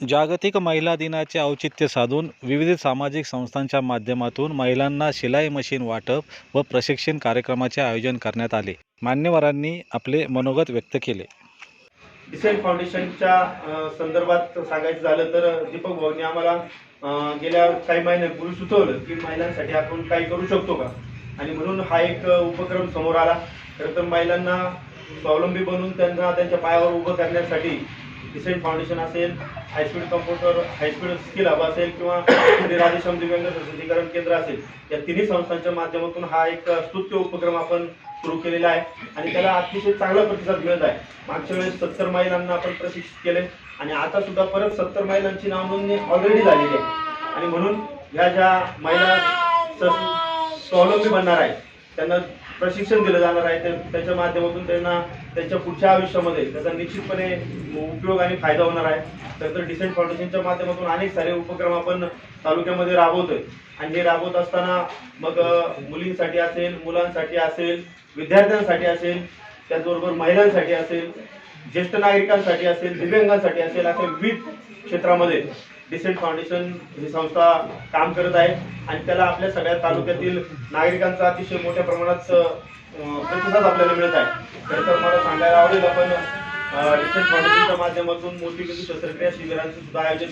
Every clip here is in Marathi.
जागतिक महिला दिनाचे औचित्य साधून विविध सामाजिक संस्थांच्या माध्यमातून महिलांना शिलाई मशीन वाटप व प्रशिक्षण कार्यक्रमाचे आयोजन करण्यात आले. मान्यवरांनी आपले मनोगत व्यक्त केले. डिसेंट फाउंडेशनच्या संदर्भात सांगायचं झालं तर दीपक भाऊनी आम्हाला गेल्या काही महिन्यांपूर्वी सुचवलं की महिलांसाठी आपण काही करू शकतो का? आणि म्हणून हा एक उपक्रम समोर आला. खरं तर महिलांना स्वावलंबी बनवून त्यांना त्यांच्या पायावर उभं करण्यासाठी डिसेंट फाउंडेशन असेल high speed computer high speed skill hub असेल किंवा श्री दिव्यांग सशक्तीकरण केंद्र असेल या तिन्ही संस्थांच्या माध्यमातून हा एक स्तुत्य उपक्रम आपण सुरू केलेला आहे आणि त्याला अतिशय चांगला प्रतिसाद मिळत आहे. मागच्या वेळेस सत्तर महिलांना आपण प्रशिक्षित केले आणि आता सुद्धा परत सत्तर महिलांची नाव नोंदणी ऑलरेडी झालेली आहे. आणि म्हणून ह्या ज्या महिला स्वावलंबी बनणार आहेत त्यांना प्रशिक्षण दिलं जाणार आहे. तर त्याच्या माध्यमातून त्यांना त्यांच्या पुढच्या आयुष्यामध्ये त्याचा निश्चितपणे उपयोग आणि फायदा होणार आहे. तर डिसेंट फाउंडेशनच्या माध्यमातून अनेक सारे उपक्रम आपण तालुक्यामध्ये राबवतोय. आणि हे राबवत असताना मग मुलींसाठी असेल मुलांसाठी असेल विद्यार्थ्यांसाठी असेल त्याचबरोबर महिलांसाठी असेल ज्येष्ठ नागरिकांसाठी असेल दिव्यांगांसाठी असेल अशा विविध क्षेत्रामध्ये डिसेंट फाउंडेशन ही संस्था काम करत आहे. आणि त्याला आपल्या सगळ्या तालुक्यातील नागरिकांचा अतिशय मोठ्या प्रमाणात प्रतिसाद आपल्याला मिळत आहे. खरं तर मला सांगायला आवडेल आपण डिसेंट फाउंडेशनच्या माध्यमातून मोठी शस्त्रक्रिया शिबिरांचं सुद्धा आयोजन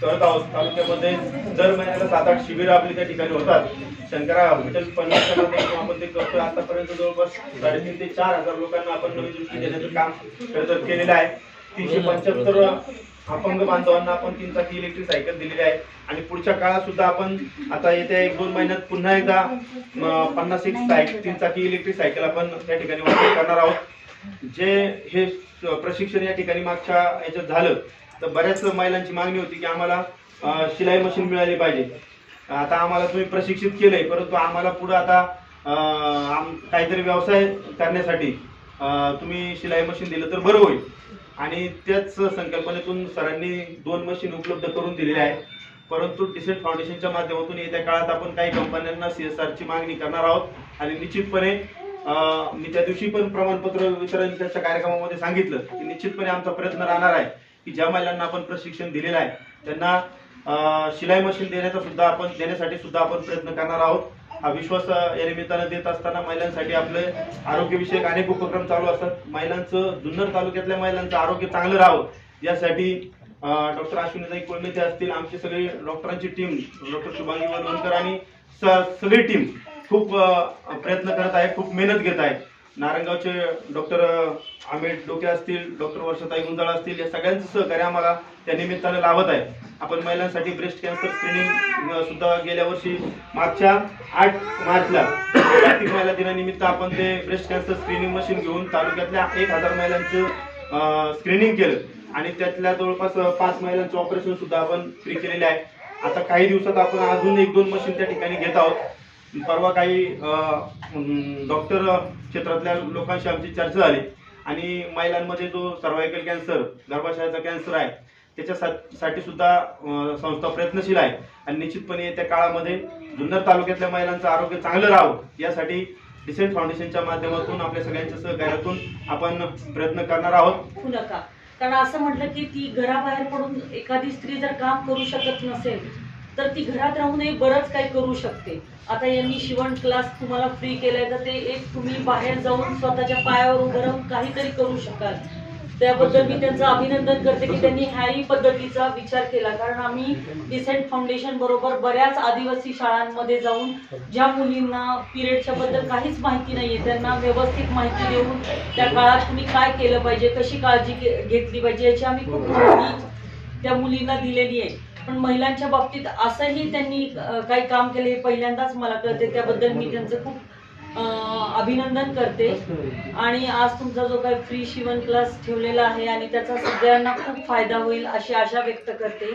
करत आहोत. तालुक्यामध्ये दर महिन्याला सात आठ शिबिरं आपली त्या ठिकाणी होतात. शंकरा हॉस्पिटल पन्नासच्या माध्यमातून आपण ते करतोय. आतापर्यंत जवळपास साडेतीन ते चार हजार लोकांना आपण नवी दृष्टी देण्याचं काम खरं तर केलेलं आहे. तीनशे पंच्याहत्तर अपंग बांधवांना आपण तीन चाकी इलेक्ट्रिक सायकल दिलेली आहे. आणि पुढच्या काळात सुद्धा आपण आता येत्या एक दोन महिन्यात पुन्हा एकदा पन्नास एक सायकल तीन चाकी इलेक्ट्रिक सायकल आपण त्या ठिकाणी वापर करणार आहोत. जे हे प्रशिक्षण या ठिकाणी मागच्या याच्यात झालं तर बऱ्याच महिलांची मागणी होती की आम्हाला शिलाई मशीन मिळाली पाहिजे. आता आम्हाला तुम्ही प्रशिक्षित केलंय परंतु आम्हाला पुढे आता आम- काहीतरी व्यवसाय करण्यासाठी तुम्ही शिलाई मशीन दिलं तर बरं होईल. आणि त्याच संकल्पनेतून सरांनी दोन मशीन उपलब्ध करून दिलेल्या आहे परंतु डिसेंट फाउंडेशनच्या माध्यमातून येत्या काळात आपण काही कंपन्यांना सी एस आरची मागणी करणार आहोत. आणि निश्चितपणे मी त्या दिवशी पण प्रमाणपत्र वितरण त्याच्या कार्यक्रमामध्ये सांगितलं की निश्चितपणे आमचा प्रयत्न राहणार आहे की ज्या महिलांना आपण प्रशिक्षण दिलेलं आहे त्यांना शिलाई मशीन देण्याचा सुद्धा आपण देण्यासाठी सुद्धा आपण प्रयत्न करणार आहोत. हा विश्वास या निमित्तानं देत असताना महिलांसाठी आपले आरोग्यविषयक अनेक उपक्रम चालू असतात. महिलांचं जुन्नर तालुक्यातल्या महिलांचं आरोग्य चांगलं राहावं यासाठी डॉक्टर अश्विनीताई कोळमेचे असतील. आमची सगळी डॉक्टरांची टीम डॉक्टर शुभांगी वनवणकर आणि स- सगळी टीम खूप प्रयत्न करत आहे खूप मेहनत घेत आहे. नारायणगावचे डॉक्टर अमित डोके असतील डॉक्टर वर्षाताई गुंजाळ असतील या सगळ्यांचं सहकार्य आम्हाला त्या निमित्तानं लावत आहे. आपण महिलांसाठी ब्रेस्ट कॅन्सर स्क्रीनिंग सुद्धा गेल्या वर्षी मागच्या आठ मार्चला जागतिक महिला दिनानिमित्त आपण ते ब्रेस्ट कॅन्सर स्क्रीनिंग मशीन घेऊन तालुक्यातल्या एक हजार महिलांचं स्क्रीनिंग केलं. आणि त्यातल्या जवळपास पाच महिलांचं ऑपरेशन सुद्धा आपण फ्री केलेले आहे. आता काही दिवसात आपण अजून एक दोन मशीन त्या ठिकाणी घेत आहोत. परवा काही डॉक्टर क्षेत्रातल्या लोकांशी आमची चर्चा झाली. आणि महिलांमध्ये जो सर्वायकल कॅन्सर गर्भाशयाचा कॅन्सर आहे त्याच्यासाठी सुद्धा संस्था प्रयत्नशील आहे. आणि निश्चितपणे येत्या काळामध्ये जुन्नर तालुक्यातल्या महिलांचं आरोग्य चांगलं राहावं यासाठी डिसेंट फाउंडेशनच्या माध्यमातून आपल्या सगळ्यांच्या सहकार्यातून आपण प्रयत्न करणार आहोत. नका. कारण असं म्हटलं की ती घराबाहेर पडून एखादी स्त्री जर काम करू शकत नसेल तर ती घरात राहूनही बरंच काही करू शकते. आता यांनी शिवण क्लास तुम्हाला फ्री केलाय तर ते एक तुम्ही बाहेर जाऊन स्वतःच्या पायावर उभं राहून काहीतरी करू शकाल. त्याबद्दल मी त्यांचं अभिनंदन करते की त्यांनी ह्याही पद्धतीचा विचार केला. कारण आम्ही डिसेंट फाउंडेशन बरोबर बऱ्याच आदिवासी शाळांमध्ये जाऊन ज्या मुलींना पिरियडच्या बद्दल काहीच माहिती नाहीये त्यांना व्यवस्थित माहिती देऊन त्या काळात तुम्ही काय केलं पाहिजे कशी काळजी घे- घेतली पाहिजे याची आम्ही खूप माहिती त्या मुलींना दिलेली आहे. पण महिलांच्या बाबतीत असंही त्यांनी काही काम केले हे पहिल्यांदाच मला कळते त्याबद्दल मी त्यांचं खूप अभिनंदन करते. आणि आज तुमचा जो काही फ्री शिवण क्लास ठेवलेला आहे आणि त्याचा सगळ्यांना खूप फायदा होईल अशी आशा व्यक्त करते.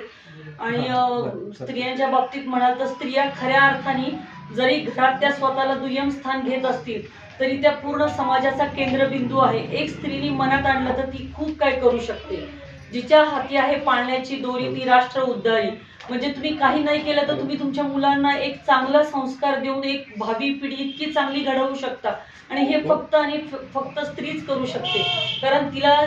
आणि स्त्रियांच्या बाबतीत म्हणाल तर स्त्रिया खऱ्या अर्थाने जरी घरात त्या स्वतःला दुय्यम स्थान घेत असतील तरी त्या पूर्ण समाजाचा केंद्रबिंदू आहे. एक स्त्रीने मनात आणलं तर ती खूप काय करू शकते. जिच्या हाती आहे पाळण्याची दोरी ती राष्ट्र उद्धारी. म्हणजे तुम्ही काही नाही केलं तर तुम्ही तुमच्या मुलांना एक चांगला संस्कार देऊन एक भावी पिढी इतकी चांगली घडवू शकता. आणि हे फक्त आणि फ- फक्त स्त्रीच करू शकते. कारण तिला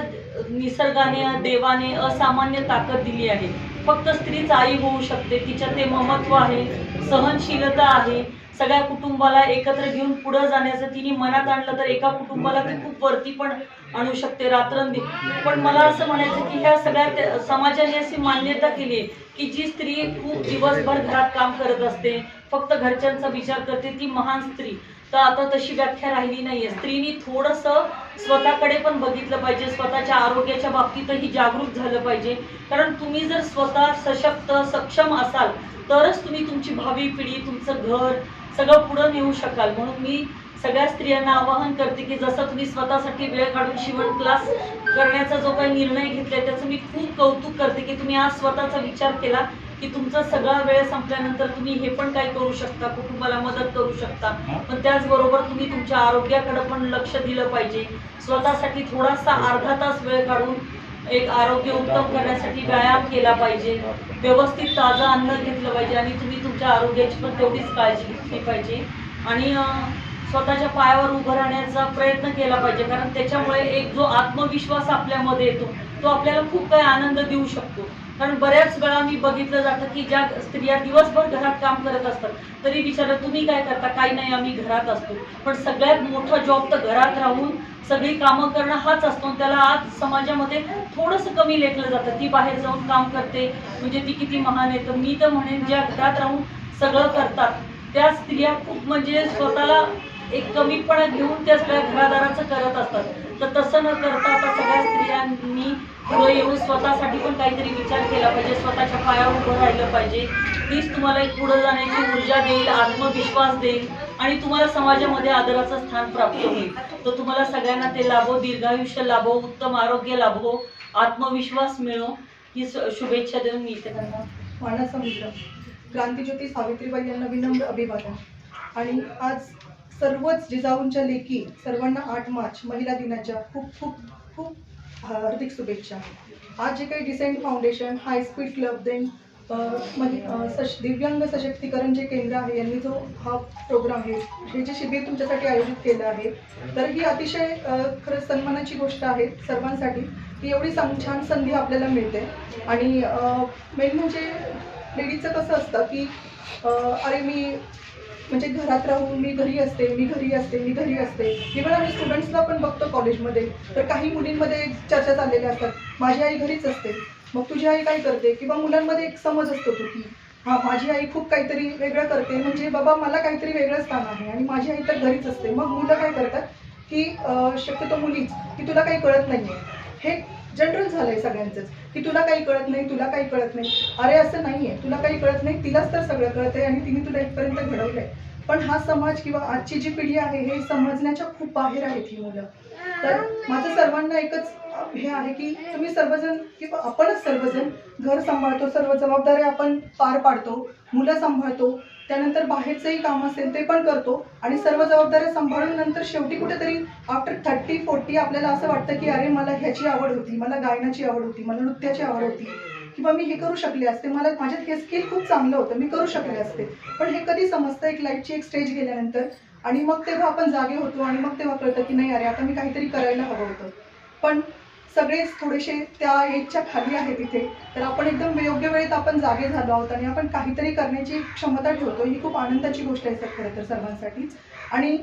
निसर्गाने देवाने असामान्य ताकद दिली आहे. फक्त स्त्रीच आई होऊ शकते. तिच्यात ते ममत्व आहे सहनशीलता आहे. सगळ्या कुटुंबाला एकत्र घेऊन पुढे जाण्याचं तिने मनात आणलं तर एका कुटुंबाला ती खूप वरती पण आणू शकते रात्रंदी पण मला असं म्हणायचं की ह्या सगळ्या समाजाने अशी मान्यता केली आहे की जी स्त्री खूप दिवसभर घरात काम करत असते फक्त घरच्यांचा विचार करते ती महान स्त्री. तर आता तशी व्याख्या राहिली नाहीये. स्त्रीनी थोडंसं स्वतःकडे पण बघितलं पाहिजे स्वतःच्या आरोग्याच्या बाबतीतही जागरूक झालं पाहिजे. कारण तुम्ही जर स्वतः सशक्त सक्षम असाल तरच तुम्ही तुमची भावी पिढी तुमचं घर सगळं पुढं नेऊ शकाल. म्हणून मी सगळ्या स्त्रियांना आवाहन करते की जसं तुम्ही स्वतःसाठी वेळ काढून शिवण क्लास करण्याचा जो काही निर्णय घेतलाय त्याचं मी खूप कौतुक करते की तुम्ही आज स्वतःचा विचार केला की तुमचा सगळा वेळ संपल्यानंतर तुम्ही हे पण काय करू शकता कुटुंबाला मदत करू शकता. पण त्याचबरोबर तुम्ही तुमच्या आरोग्याकडे पण लक्ष दिलं पाहिजे. स्वतःसाठी थोडासा अर्धा तास वेळ काढून एक आरोग्य उत्तम करण्यासाठी व्यायाम केला पाहिजे. व्यवस्थित ताजं अन्न घेतलं पाहिजे आणि तुम्ही तुमच्या आरोग्याची पण तेवढीच काळजी घेतली पाहिजे. आणि स्वतःच्या पायावर उभं राहण्याचा प्रयत्न केला पाहिजे. कारण त्याच्यामुळे एक जो आत्मविश्वास आपल्यामध्ये येतो तो आपल्याला खूप काही आनंद देऊ शकतो. कारण बऱ्याच वेळा मी बघितलं जातं की ज्या स्त्रिया दिवसभर घरात काम करत असतात तरी विचारलं तुम्ही काय करता? काही नाही आम्ही घरात असतो. पण सगळ्यात मोठा जॉब तर घरात राहून सगळी कामं करणं हाच असतो. आणि त्याला आज समाजामध्ये थोडंसं कमी लेखलं जातं. ती बाहेर जाऊन काम करते म्हणजे ती किती महान आहे. तर मी तर म्हणेन ज्या घरात राहून सगळं करतात त्या स्त्रिया खूप म्हणजे स्वतःला एक कमीपणा घेऊन त्या सगळ्या घरादाराचं करत असतात. तर तसं न करता आता सगळ्या स्त्रियांनी पुढे येऊन स्वतःसाठी पण काहीतरी विचार केला पाहिजे स्वतःच्या पायावर उभं राहिलं पाहिजे. तीच तुम्हाला एक पुढे जाण्याची ऊर्जा देईल आत्मविश्वास देईल आणि तुम्हाला समाजामध्ये आदराचं स्थान प्राप्त होईल. तर तुम्हाला सगळ्यांना ते लाभो दीर्घायुष्य लाभो उत्तम आरोग्य लाभो आत्मविश्वास मिळो. ही शुभेच्छा देऊन मी इथे त्यांना मानसमुद्र क्रांतीज्योती सावित्रीबाई यांना विनम्र अभिवादन. आणि आज सर्वच जिजाऊंच्या लेखी सर्वांना आठ मार्च महिला दिनाच्या खूप खूप खूप हार्दिक शुभेच्छा. आज जे काही decent foundation high speed club then सश दिव्यांग सशक्तीकरण जे केंद्र आहे यांनी जो हा प्रोग्राम आहे हे जे शिबिर तुमच्यासाठी आयोजित केलं आहे तर ही अतिशय खरं खरंच सन्मानाची गोष्ट आहे सर्वांसाठी की एवढी सं छान संधी आपल्याला मिळते. आणि मेन म्हणजे लेडीजचं कसं असतं की अरे मी म्हणजे घरात राहून मी घरी असते मी घरी असते मी घरी असते. इव्हन आम्ही स्टुडंट्सला पण बघतो कॉलेजमध्ये तर काही मुलींमध्ये चर्चा चाललेल्या असतात. माझी आई घरीच असते. मग तुझी आई काय करते? किंवा मुलांमध्ये एक समज असतो तो की हां माझी आई खूप काहीतरी वेगळं करते. म्हणजे बाबा मला काहीतरी वेगळं स्थान आहे आणि माझी आई तर घरीच असते. मग मुलं काय करतात की शक्यतो मुलीच की तुला काही कळत नाही आहे हे जनरल झालंय सगळ्यांचंच. की तुला काही कळत नाही तुला काही कळत नाही. अरे असं नाहीये. तुला काही कळत नाही तिलाच तर सगळं कळत आहे आणि तिने तुला इथपर्यंत घडवलंय. पण हा समाज किंवा आजची जी पिढी आहे हे समजण्याच्या खूप बाहेर आहेत ही मुलं. तर माझं सर्वांना एकच हे आहे की तुम्ही सर्वजण किंवा आपणच सर्वजण घर सांभाळतो सर्व जबाबदाऱ्या आपण पार पाडतो मुलं सांभाळतो त्यानंतर बाहेरचंही काम असेल ते पण करतो. आणि सर्व जबाबदाऱ्या सांभाळून नंतर शेवटी कुठेतरी आफ्टर थर्टी फोर्टी आपल्याला असं वाटतं की अरे मला ह्याची आवड होती मला गायनाची आवड होती मला नृत्याची आवड होती. किंवा मी हे करू शकले असते मला माझ्यात हे स्किल खूप चांगलं होतं मी करू शकले असते. पण हे कधी समजतं? एक लाईफची एक स्टेज गेल्यानंतर. आणि मग तेव्हा आपण जागे होतो आणि मग तेव्हा कळतं की नाही अरे आता मी काहीतरी करायला हवं होतं. पण सगळेच थोडेसे त्या एजच्या खाली आहेत तिथे तर आपण एकदम योग्य वेळेत आपण जागे झालो आहोत आणि आपण काहीतरी करण्याची क्षमता ठेवतो ही खूप आनंदाची गोष्ट आहे सर खरं तर सर्वांसाठी. आणि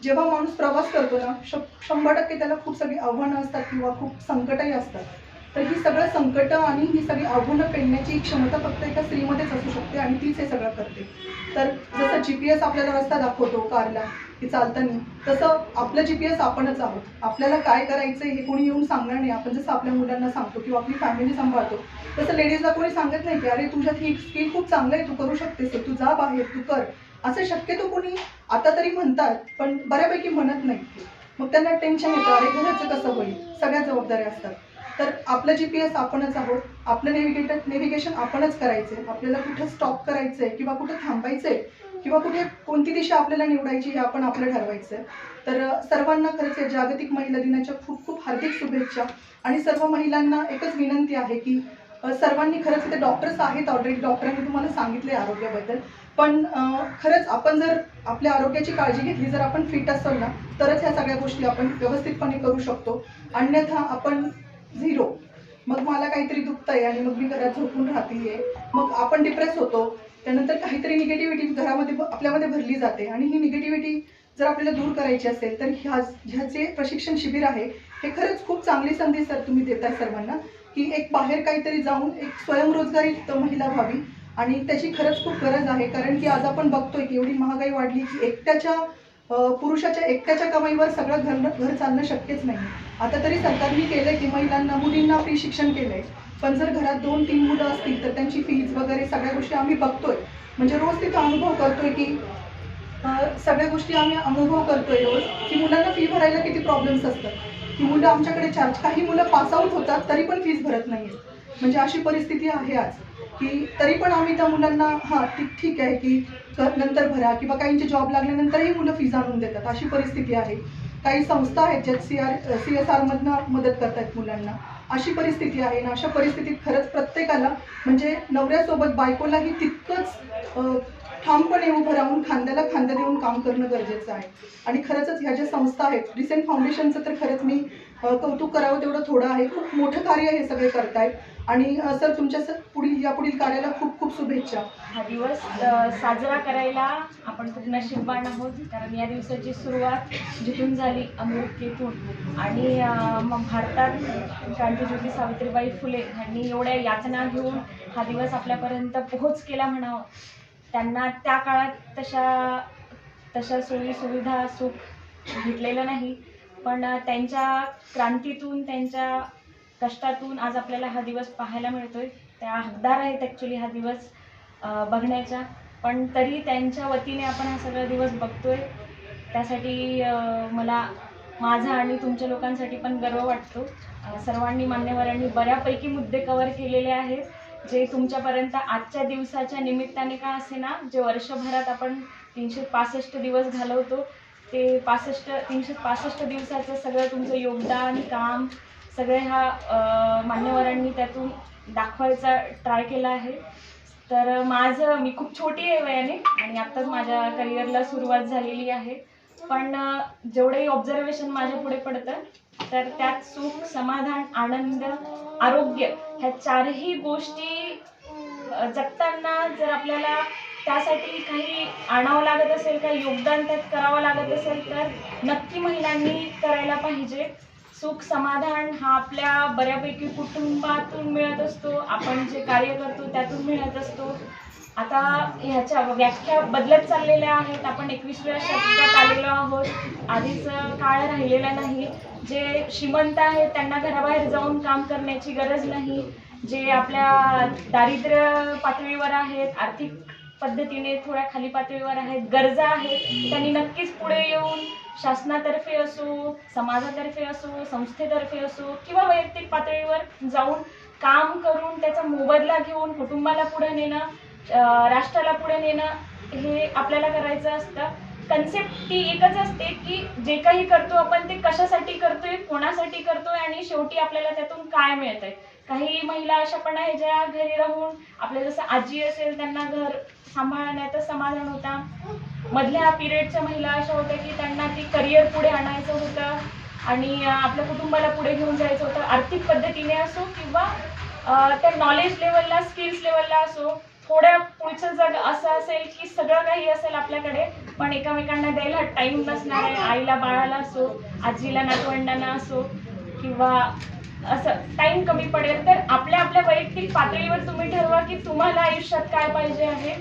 जेव्हा माणूस प्रवास करतो ना श शंभर टक्के त्याला खूप सगळी आव्हानं असतात किंवा खूप संकटही असतात. तर ही सगळं संकट आणि ही सगळी आव्हानं पेलण्याची क्षमता फक्त एका स्त्रीमध्येच असू शकते आणि तीच हे सगळं करते. तर जसं जी पी एस आपल्याला रस्ता दाखवतो कारला की चालताना तसं आपलं जी पी एस आपणच आहोत. आपल्याला काय करायचं हे कोणी येऊन सांगणार नाही. आपण जसं आपल्या मुलांना सांगतो किंवा आपली फॅमिली सांभाळतो तसं लेडीजला कोणी सांगत नाही की अरे तुझ्यात ही स्किल खूप चांगलं आहे तू करू शकतेस तू जा बाहेर तू कर. असं शक्यतो कोणी आता तरी म्हणतात पण बऱ्यापैकी म्हणत नाही. मग त्यांना टेन्शन येतं अरे घराचं कसं होईल? सगळ्या जबाबदाऱ्या असतात. तर आपलं जी पी एस आपणच आहोत. आपलं नेव्हिगेटर नेव्हिगेशन आपणच करायचं आहे आपल्याला कुठं स्टॉप करायचं आहे किंवा कुठं थांबायचं आहे किंवा कुठे कोणती दिशा आपल्याला निवडायची हे आपण आपलं ठरवायचं आहे तर सर्वांना खरंच या जागतिक महिला दिनाच्या खूप खूप हार्दिक शुभेच्छा. आणि सर्व महिलांना एकच विनंती आहे की सर्वांनी खरंच ते डॉक्टर्स आहेत ऑलरेडी डॉक्टरांनी तुम्हाला सांगितले आरोग्याबद्दल. पण खरंच आपण जर आपल्या आरोग्याची काळजी घेतली जर आपण फिट असेल ना तरच ह्या सगळ्या गोष्टी आपण व्यवस्थितपणे करू शकतो. अन्यथा आपण झिरो मग मला काहीतरी दुखतंय आणि मग मी घरात झोपून राहते मग आपण डिप्रेस होतो. त्यानंतर काहीतरी निगेटिव्हिटी घरामध्ये आपल्यामध्ये भरली जाते. आणि ही निगेटिव्हिटी जर आपल्याला दूर करायची असेल तर ह्या ह्याचे प्रशिक्षण शिबिर आहे. हे खरंच खूप चांगली संधी सर तुम्ही देताय सर्वांना. की एक बाहेर काहीतरी जाऊन एक स्वयंरोजगारी महिला व्हावी. आणि त्याची खरंच खूप गरज आहे. कारण की आज आपण बघतोय की एवढी महागाई वाढली की एकट्याच्या पुरुषाच्या एकट्याच्या कमाईवर सगळं घर घर चालणं शक्यच नाही आता तरी सरकारने केलंय की महिलांना मुलींना फ्री शिक्षण केलंय. पण जर घरात दोन तीन मुलं असतील तर त्यांची फीज वगैरे सगळ्या गोष्टी आम्ही बघतोय. म्हणजे रोज तिथं अनुभव करतोय की सगळ्या गोष्टी आम्ही अनुभव करतोय रोज. की मुलांना फी भरायला किती प्रॉब्लेम्स असतात. की मुलं आमच्याकडे चार्ज काही मुलं पास आऊट होतात तरी पण फीज भरत नाही म्हणजे अशी परिस्थिती आहे आज. की तरी पण आम्ही त्या मुलांना हां ठीक ठीक आहे की नंतर भरा किंवा काहींचे जॉब लागल्यानंतरही मुलं फीज आणून देतात. अशी परिस्थिती आहे. काही संस्था आहेत ज्यात सी आर सी एस आरमधनं मदत करतात मुलांना. अशी परिस्थिती आहे ना अशा परिस्थितीत खरंच प्रत्येकाला म्हणजे नवऱ्यासोबत बायकोलाही तितकंच ठामपणे उभं राहून खांद्याला खांदा देऊन काम करणं गरजेचं आहे. आणि खरंच ह्या ज्या संस्था आहेत रिसेंट फाउंडेशनचं तर खरंच मी कौतुक करावं तेवढं थोडं आहे. खूप मोठं कार्य हे सगळे करतायत. आणि सर तुमच्या सर पुढील या पुढील कार्याला खूप खूप शुभेच्छा. हा दिवस साजरा करायला आपण खूप नशीबवान आहोत. कारण या दिवसाची सुरुवात जिथून झाली अमेरिकेतून आणि मग भारतात क्रांतीज्योती सावित्रीबाई फुले यांनी एवढ्या यातना घेऊन हा दिवस आपल्यापर्यंत पोहोच केला म्हणावं. त्यांना त्या काळात तशा तशा सोयी सुविधा सुख भेटलेलं नाही. पण त्यांच्या क्रांतीतून त्यांच्या कष्टातून आज आपल्याला हा दिवस पाहायला मिळतोय. त्या हकदार आहेत ॲक्च्युली हा दिवस बघण्याचा. पण तरी त्यांच्या वतीने आपण हा सगळा दिवस बघतोय. त्यासाठी मला माझा आणि तुमच्या लोकांसाठी पण गर्व वाटतो. सर्वांनी मान्यवरांनी बऱ्यापैकी मुद्दे कवर केलेले आहेत. जे तुमच्यापर्यंत आजच्या दिवसाच्या निमित्ताने का असे ना जे वर्षभरात आपण तीनशे पासष्ट दिवस घालवतो ते पासष्ट तीनशे पासष्ट दिवसाचं सगळं तुमचं योगदान काम सगळे ह्या मान्यवरांनी त्यातून दाखवायचा ट्राय केला आहे. तर माझं मी खूप छोटी आहे वयाने आणि आत्ताच माझ्या करिअरला सुरुवात झालेली आहे. पण अ, जेवढंही ऑब्झर्वेशन माझ्या पुढे पडतं तर त्यात सुख समाधान आनंद आरोग्य ह्या चारही गोष्टी जगताना जर आपल्याला त्यासाठी काही आणावं लागत असेल काही योगदान त्यात करावं लागत असेल तर नक्की महिलांनी करायला पाहिजे. सुख समाधान हा आपल्या बऱ्यापैकी कुटुंबातून मिळत असतो. आपण जे कार्य करतो त्यातून मिळत असतो. आता ह्याच्या व्याख्या बदलत चाललेल्या आहेत. आपण एकवीसव्या शतकात आलेलो आहोत. आधीच काळ राहिलेला नाही. जे श्रीमंत आहेत त्यांना घराबाहेर जाऊन काम करण्याची गरज नाही. जे आपल्या दारिद्र्य पातळीवर आहेत आर्थिक पद्धतीने थोड्या खाली पातळीवर आहेत गरजा आहेत. त्यांनी नक्कीच पुढे येऊन शासनातर्फे असो समाजातर्फे असो संस्थेतर्फे असो किंवा वैयक्तिक पातळीवर जाऊन काम करून त्याचा मोबदला घेऊन कुटुंबाला पुढे नेणं राष्ट्राला पुढे नेणं हे आपल्याला करायचं असतं. कन्सेप्ट ती एकच असते की जे काही करतो आपण ते कशासाठी करतोय कोणासाठी करतोय आणि शेवटी आपल्याला त्यातून काय मिळतंय. काही महिला अशा पण आहे ज्या घरी राहून आपल्या जसं आजी असेल त्यांना घर सांभाळण्यातच समाधान होता. मधल्या पिरियडच्या महिला अशा होत्या की त्यांना ती करिअर पुढे आणायचं होतं आणि आपल्या कुटुंबाला पुढे घेऊन जायचं होतं. आर्थिक पद्धतीने असो किंवा त्या नॉलेज लेवलला स्किल्स लेवलला असो थोड्या पुढचं जग असं असेल की सगळं काही असेल आपल्याकडे पण एकमेकांना द्यायला टाईम नसणार आहे. आईला बाळाला असो आजीला नातवंडांना असो किंवा असं टाइम कमी पडेल तर आपल्या आपल्या वैयक्तिक पातळीवर तुम्ही ठरवा की तुम्हाला आयुष्यात काय पाहिजे आहे.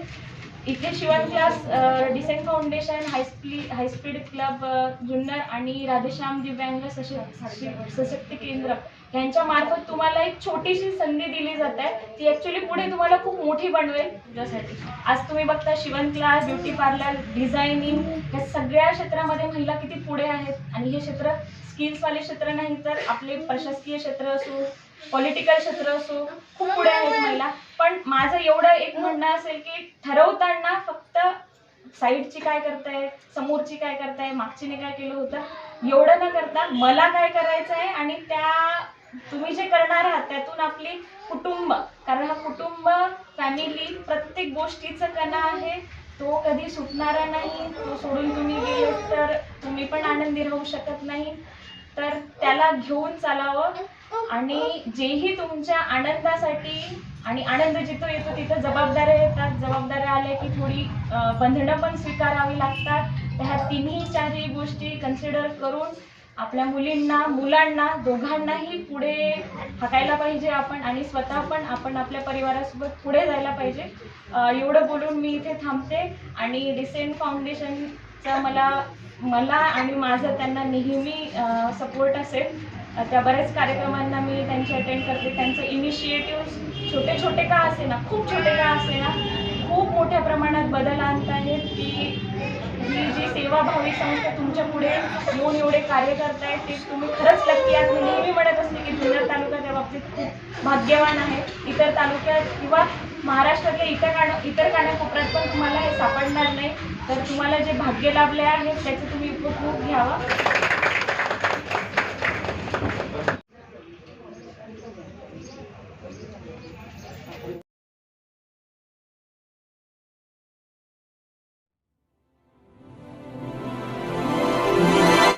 इथे शिवण क्लास डिसेंट फाउंडेशन हायस्पी हायस्पीड क्लब जुन्नर आणि राधेश्याम दिव्यांग सशक्त केंद्र यांच्या मार्फत तुम्हाला एक छोटीशी संधी दिली जात आहे. ती ॲक्च्युली पुढे तुम्हाला खूप मोठी बनवेल. तुझ्यासाठी आज तुम्ही बघता शिवण क्लास ब्युटी पार्लर डिझायनिंग या सगळ्या क्षेत्रामध्ये महिला किती पुढे आहेत आणि हे क्षेत्र स्किल्सवाले क्षेत्र नाही तर आपले प्रशासकीय क्षेत्र असो पॉलिटिकल क्षेत्र असो खूप पुढे आहेत महिला. पण माझं एवढं एक म्हणणं असेल की ठरवताना फक्त साईडची काय करताय समोरची काय करताय मागचीने काय केलं होतं एवढं न करता मला काय करायचं आहे आणि त्या तुम्ही जे करणार आहात त्यातून आपली कुटुंब कारण हा कुटुंब फॅमिली प्रत्येक गोष्टीचं कणा आहे. तो कधी सुटणारा नाही तो सोडून तुम्ही गेले तर तुम्ही पण आनंदी राहू शकत नाही. तर त्याला घेऊन चालावं आणि जेही तुमच्या आनंदासाठी आणि आनंद जिथं येतो तिथं जबाबदाऱ्या येतात. जबाबदाऱ्या आल्या की थोडी बंधनं पण स्वीकारावी लागतात. ह्या तिन्ही चारही गोष्टी कन्सिडर करून आपल्या मुलींना मुलांना दोघांनाही पुढे हाकायला पाहिजे आपण आणि स्वतः पण आपण आपल्या परिवारासोबत पुढे जायला पाहिजे. एवढं बोलून मी इथे थांबते आणि डिसेंट फाउंडेशनचा मला मला आणि माझं त्यांना नेहमी सपोर्ट असेल. त्या बऱ्याच कार्यक्रमांना मी त्यांचे अटेंड करते. त्यांचं इनिशिएटिव्ह छोटे छोटे का असे ना खूप छोटे का असे ना खूप मोठ्या प्रमाणात बदल आणत आहेत. की ही जी सेवाभावी संस्था तुमच्यापुढे येऊन एवढे कार्य करतायत ते तुम्ही खरंच लक्की आहात मी नेहमी म्हणत असते की जुन्नर तालुका त्या बाबतीत खूप भाग्यवान आहे. इतर तालुक्यात किंवा महाराष्ट्रातल्या इतर गाणं इतर कानाकोपऱ्यात पण तुम्हाला हे सापडणार नाही. तर तुम्हाला जे भाग्य लाभले आहे त्याचे तुम्ही उपभोग घ्यावा.